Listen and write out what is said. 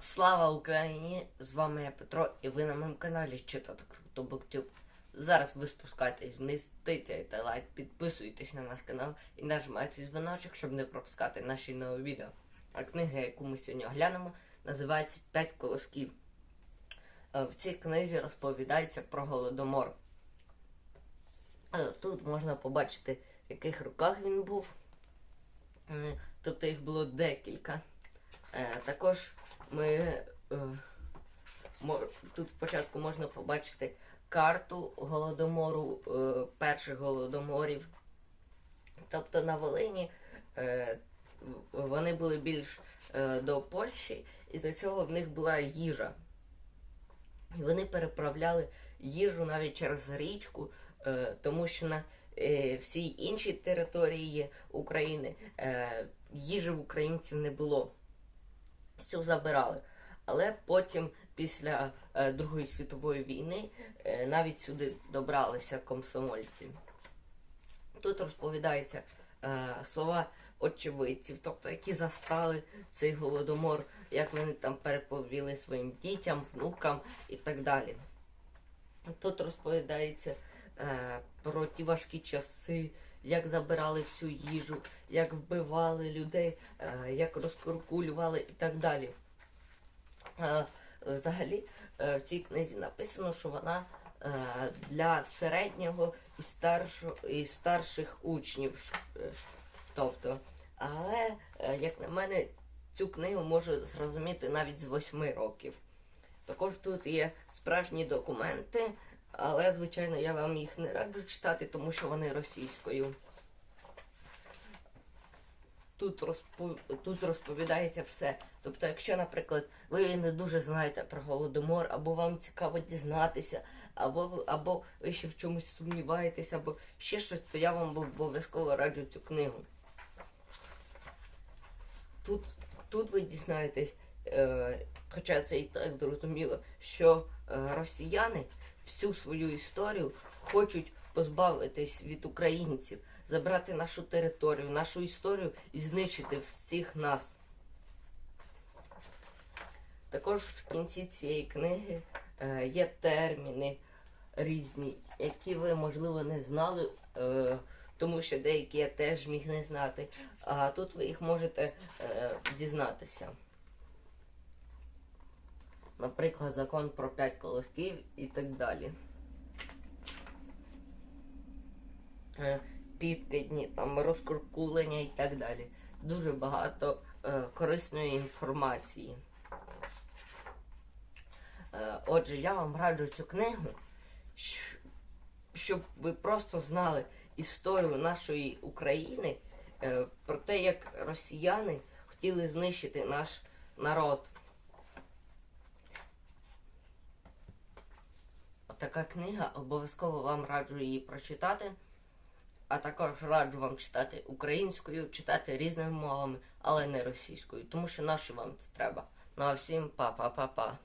Слава Україні! З вами я Петро, і ви на моєму каналі Читати Круто Буктюб. Зараз ви спускайтесь вниз, тицяйте лайк, підписуйтесь на наш канал і нажимайте дзвіночок, щоб не пропускати наші нові відео. А книга, яку ми сьогодні оглянемо, називається П'ять колосків. Е, В цій книзі розповідається про голодомор. Е, Тут можна побачити, в яких руках він був. Е, Тобто їх було декілька. Також ми е, тут спочатку можна побачити карту голодомору, е, перших голодоморів. Тобто на Волині е, вони були більш до Польщі, і до цього в них була їжа. І вони переправляли їжу навіть через річку, тому що на всій іншій території України їжі в українців не було. Всю забирали. Але потім, після е, Другої світової війни, е, навіть сюди добралися комсомольці. Тут розповідається е, слова очевидців, тобто які застали цей голодомор, як вони там переповіли своїм дітям, внукам і так далі. Тут розповідається е, про ті важкі часи, як забирали всю їжу, як вбивали людей, е, як розкуркулювали і так далі. Е, взагалі, е, в цій книзі написано, що вона для середнього і старшого і старших учнів. Тобто, але, як на мене, цю книгу може зрозуміти навіть з восьми років. Також тут є справжні документи, але, звичайно, я вам їх не раджу читати, тому що вони російською. Тут, розпо... тут розповідається все. Тобто, якщо, наприклад, ви не дуже знаєте про голодомор, або вам цікаво дізнатися, або, або ви ще в чомусь сумніваєтесь, або ще щось, то я вам обов'язково раджу цю книгу. Тут, тут ви дізнаєтесь, е, хоча це і так зрозуміло, що е, росіяни всю свою історію хочуть позбавитись від українців, забрати нашу територію, нашу історію і знищити всіх нас. Також в кінці цієї книги е, є терміни різні, які ви, можливо, не знали, е, тому що деякі я теж міг не знати. А тут ви їх можете дізнатися. Наприклад, закон про п'ять колосків і так далі. Е, Підкидні, там розкуркулення і так далі. Дуже багато е, корисної інформації. Е, Отже, я вам раджу цю книгу, щоб ви просто знали історію нашої України е, про те, як росіяни хотіли знищити наш народ. Така книга, обов'язково вам раджу її прочитати. А також раджу вам читати українською, читати різними мовами, але не російською, тому що нащо вам це треба. Ну а всім па-па-па-па.